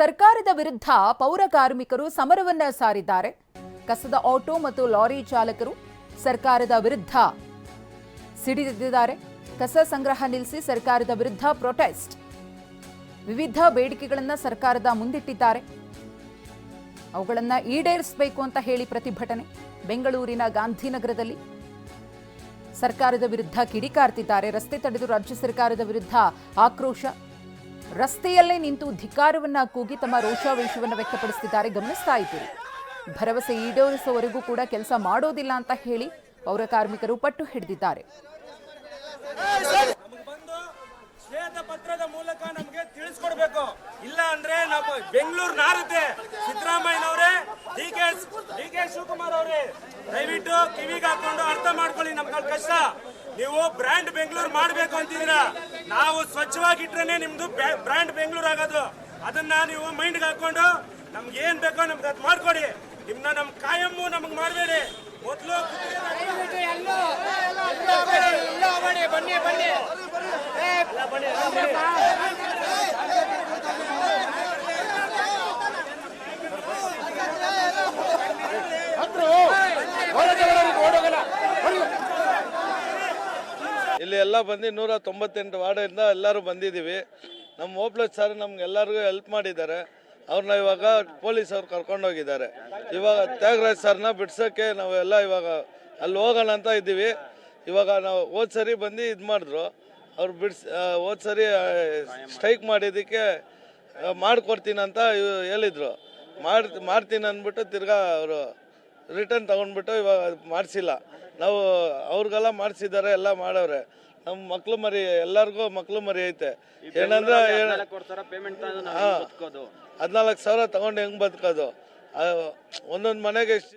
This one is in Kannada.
ಸರ್ಕಾರದ ವಿರುದ್ಧ ಪೌರ ಕಾರ್ಮಿಕರು ಸಮರವನ್ನ ಸಾರಿದ್ದಾರೆ. ಕಸದ ಆಟೋ ಮತ್ತು ಲಾರಿ ಚಾಲಕರು ಸರ್ಕಾರದ ವಿರುದ್ಧ ಸಿಡಿದಿದ್ದಾರೆ. ಕಸ ಸಂಗ್ರಹ ನಿಲ್ಲಿಸಿ ಸರ್ಕಾರದ ವಿರುದ್ಧ ಪ್ರೊಟೆಸ್ಟ್ ವಿವಿಧ ಬೇಡಿಕೆಗಳನ್ನು ಸರ್ಕಾರದ ಮುಂದಿಟ್ಟಿದ್ದಾರೆ. ಅವುಗಳನ್ನು ಈಡೇರಿಸಬೇಕು ಅಂತ ಹೇಳಿ ಪ್ರತಿಭಟನೆ ಬೆಂಗಳೂರಿನ ಗಾಂಧಿನಗರದಲ್ಲಿ. ಸರ್ಕಾರದ ವಿರುದ್ಧ ಕಿಡಿಕಾರ್ತಿದ್ದಾರೆ. ರಸ್ತೆ ತಡೆದು ರಾಜ್ಯ ಸರ್ಕಾರದ ವಿರುದ್ಧ ಆಕ್ರೋಶ. ರಸ್ತೆಯಲ್ಲೇ ನಿಂತು ಧಿಕ್ಕಾರವನ್ನ ಕೂಗಿ ತಮ್ಮ ರೋಷಾವೇಶವನ್ನು ವ್ಯಕ್ತಪಡಿಸುತ್ತಿದ್ದಾರೆ ಗಮನಿಸ್ತಾ ಇದ್ದೀರಿ. ಭರವಸೆ ಈಡೇರಿಸುವವರೆಗೂ ಕೂಡ ಕೆಲಸ ಮಾಡೋದಿಲ್ಲ ಅಂತ ಹೇಳಿ ಪೌರ ಕಾರ್ಮಿಕರು ಪಟ್ಟು ಹಿಡಿದಿದ್ದಾರೆ. ಪತ್ರದ ಮೂಲಕ ನಮ್ಗೆ ತಿಳಿಸ್ಕೊಡ್ಬೇಕು ಇಲ್ಲ ಅಂದ್ರೆ ನಾವು ಬೆಂಗಳೂರು ನಾರುತ್ತೆ ಸಿದ್ದರಾಮಯ್ಯನವರೇ D K D K Shivakumar ಅವರೇ, ದಯವಿಟ್ಟು ಕಿವಿಗೆ ಹಾಕೊಂಡು ಅರ್ಥ ಮಾಡ್ಕೊಳ್ಳಿ ನಮ್ಗಳ ಕಷ್ಟ ನೀವು ಬ್ರ್ಯಾಂಡ್ ಬೆಂಗಳೂರು ಮಾಡಬೇಕು ಅಂತಿದ್ದೀರಾ ನಾವು ಸ್ವಚ್ಛವಾಗಿಟ್ರೇನೆ ನಿಮ್ದು ಬ್ರ್ಯಾಂಡ್ ಬೆಂಗಳೂರು ಆಗೋದು ಅದನ್ನ ನೀವು ಮೈಂಡ್ಗೆ ಹಾಕೊಂಡು ನಮ್ಗೆ ಏನ್ ಬೇಕೋ ನಮ್ಗೆ ಅದು ಮಾಡ್ಕೊಡಿ ನಿಮ್ನ ನಮ್ ಕಾಯಮ್ಮು ನಮ್ಗೆ ಮಾಡಬೇಡಿ ಮೊದಲು ಇಲ್ಲಿ ಎಲ್ಲ ಬಂದು ನೂರ ತೊಂಬತ್ತೆಂಟು ವಾರ್ಡಿಂದ ಎಲ್ಲರೂ ಬಂದಿದ್ದೀವಿ. ನಮ್ಮ ಓಪ್ಲಸ್ ಸರ್ ನಮ್ಗೆ ಎಲ್ಲರಿಗೂ ಹೆಲ್ಪ್ ಮಾಡಿದ್ದಾರೆ. ಅವ್ರನ್ನ ಇವಾಗ ಪೊಲೀಸ್ ಅವ್ರು ಕರ್ಕೊಂಡೋಗಿದ್ದಾರೆ ಇವಾಗ ತ್ಯಾಗರಾಜ್ ಸರ್ನ ಬಿಡ್ಸೋಕ್ಕೆ ನಾವೆಲ್ಲ ಇವಾಗ ಅಲ್ಲಿ ಹೋಗೋಣ ಅಂತ ಇದ್ದೀವಿ. ಇವಾಗ ನಾವು ಹೋದ ಸರಿ ಬಂದು ಇದು ಮಾಡಿದ್ರು. ಅವ್ರು ಬಿಡ್ಸ್ ಹೋದ ಸರಿ ಸ್ಟ್ರೈಕ್ ಮಾಡಿದ್ದಕ್ಕೆ ಮಾಡಿಕೊಡ್ತೀನಿ ಅಂತ ಹೇಳಿದ್ರು. ಮಾಡ್, ಮಾಡ್ತೀನಿ ಅಂದ್ಬಿಟ್ಟು ತಿರ್ಗಾ ಅವರು ರಿಟರ್ನ್ ತಗೊಂಡ್ಬಿಟ್ಟು ಇವಾಗ ಮಾಡಿಸಿಲ್ಲ. ನಾವು ಅವ್ರಿಗೆಲ್ಲ ಮಾಡಿಸಿದ್ದಾರೆ ಎಲ್ಲ ಮಾಡವ್ರೆ. ನಮ್ಮ ಮಕ್ಳು ಮರಿ ಎಲ್ಲರಿಗೂ ಮಕ್ಳು ಮರಿ ಐತೆ. ಏನಂದ್ರೆ ಹದಿನಾಲ್ಕು ಸಾವಿರ ತಗೊಂಡು ಹೆಂಗ್ ಬದುಕೋದು? ಒಂದೊಂದು ಮನೆಗೆ ಎಷ್ಟು